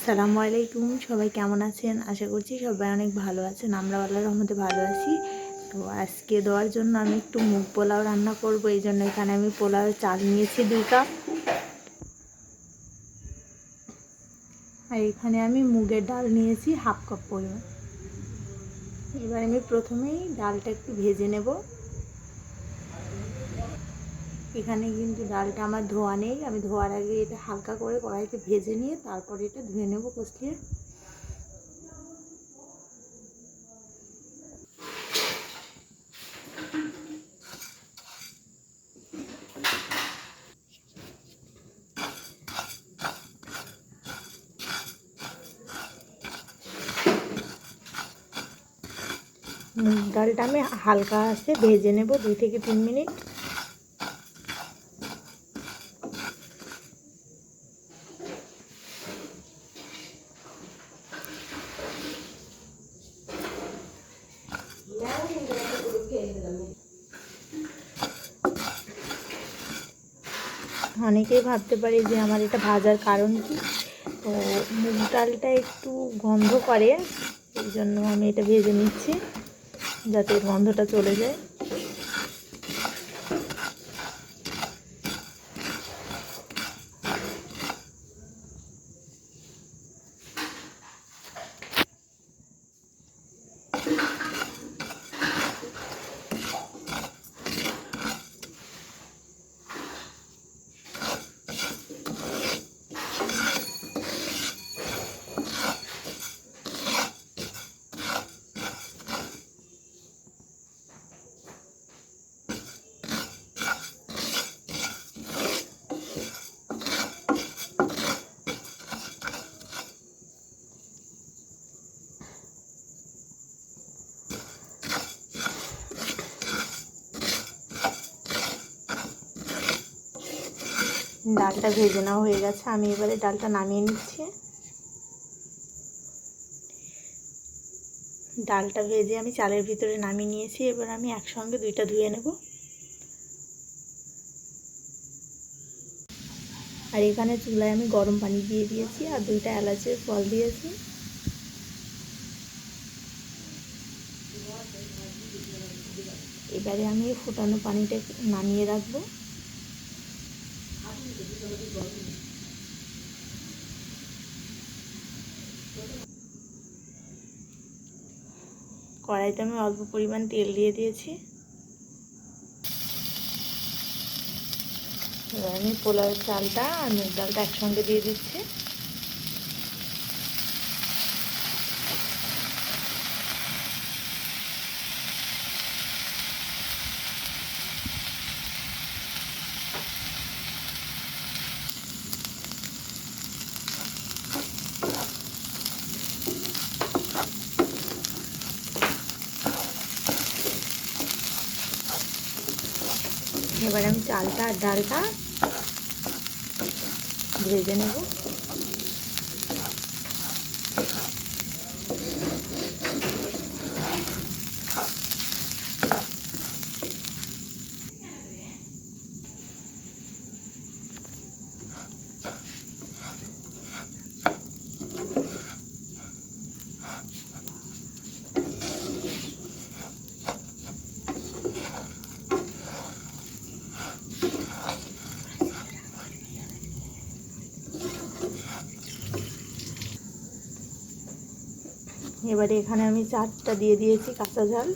আসসালামু আলাইকুম। সবাই কেমন আছেন? আশা করছি সবাই অনেক ভালো আছেন। আমরা আল্লাহর রহমতে ভালো আছি। তো আজকে দেওয়ার জন্য আমি একটু মুগ পোলাও রান্না করব। এই জন্য এখানে আমি পোলাওয়ের চাল নিয়েছি দুই কাপ। আর এখানে আমি মুগের ডাল নিয়েছি হাফ কাপ পরিমাণ। এবার আমি প্রথমেই ডালটা একটু ভেজে নেব। এখানে কিন্তু ডালটা আমার ধোয়া নেই। আমি ধোয়ার আগে এটা হালকা করে কড়াইতে ভেজে নিয়ে তারপরে এটা ধুয়ে নেব কষলিয়ে ডালটা আমি হালকা আছে ভেজে নেব দুই থেকে তিন মিনিট। অনেকেই ভাবতে পারে যে আমার এটা ভাজার কারণ কি। তো মুগ ডালটা একটু গন্ধ করে, এই জন্য আমি এটা ভেজে নিচ্ছি, যাতে গন্ধটা চলে যায়। ডালটা ভেজে নেওয়া হয়ে গেছে। আমি এবারে ডালটা নামিয়ে নিচ্ছি। ডালটা ভেজে আমি চালের ভিতরে নামিয়ে নিয়েছি। এবার আমি একসঙ্গে দুইটা ধুয়ে নেব। আর এখানে চুলায় আমি গরম পানি দিয়ে দিয়েছি আর দুইটা এলাচের ফল দিয়েছি। এবারে আমি ফুটানো পানিটা নামিয়ে রাখব। কড়াইতে আমি অল্প পরিমাণ তেল দিয়ে দিয়েছি। আমি পোলাও চালটা আর মুগ ডালটা একসঙ্গে দিয়ে দিচ্ছি। এবার আমি চালটা আর ডালটা ভেজে নেব। এবারে এখানে আমি চারটা দিয়ে দিয়েছি কাঁচা ঝাল।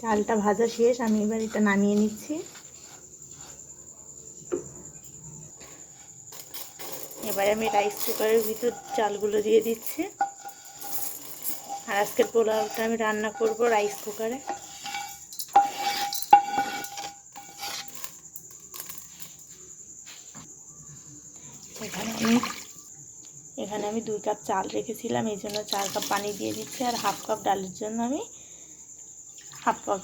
চালটা ভাজা শেষ, আমি এবার এটা নামিয়ে নিচ্ছি। এবারে আমি রাইস কুকারের ভিতর চালগুলো দিয়ে দিচ্ছি। আর আজকের পোলাওটা আমি রান্না করব রাইস কুকারে এখানে আমি এখানে আমি দুই কাপ চাল রেখেছিলাম, এই জন্য চার কাপ পানি দিয়ে দিচ্ছি, আর হাফ কাপ ডালের জন্য আমি হাফ কাপ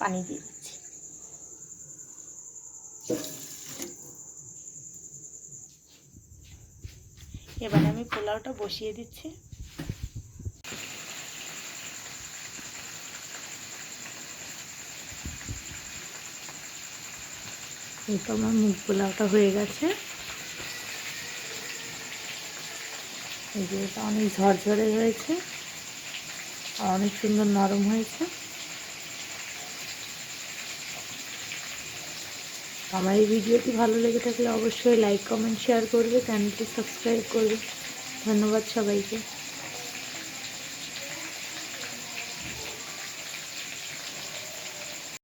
পানি দিয়ে দিচ্ছি। এবারে আমি পোলাওটা বসিয়ে দিচ্ছি। এই তো আমার মুগ পোলাওটা হয়ে গেছে। এই যে এটা অনেক ঝরঝরে হয়েছে অনেক সুন্দর নরম হয়েছে। আমার এই ভিডিওটি ভালো লেগে থাকলে অবশ্যই লাইক কমেন্ট শেয়ার করবে চ্যানেলটি সাবস্ক্রাইব করবে। ধন্যবাদ সবাইকে।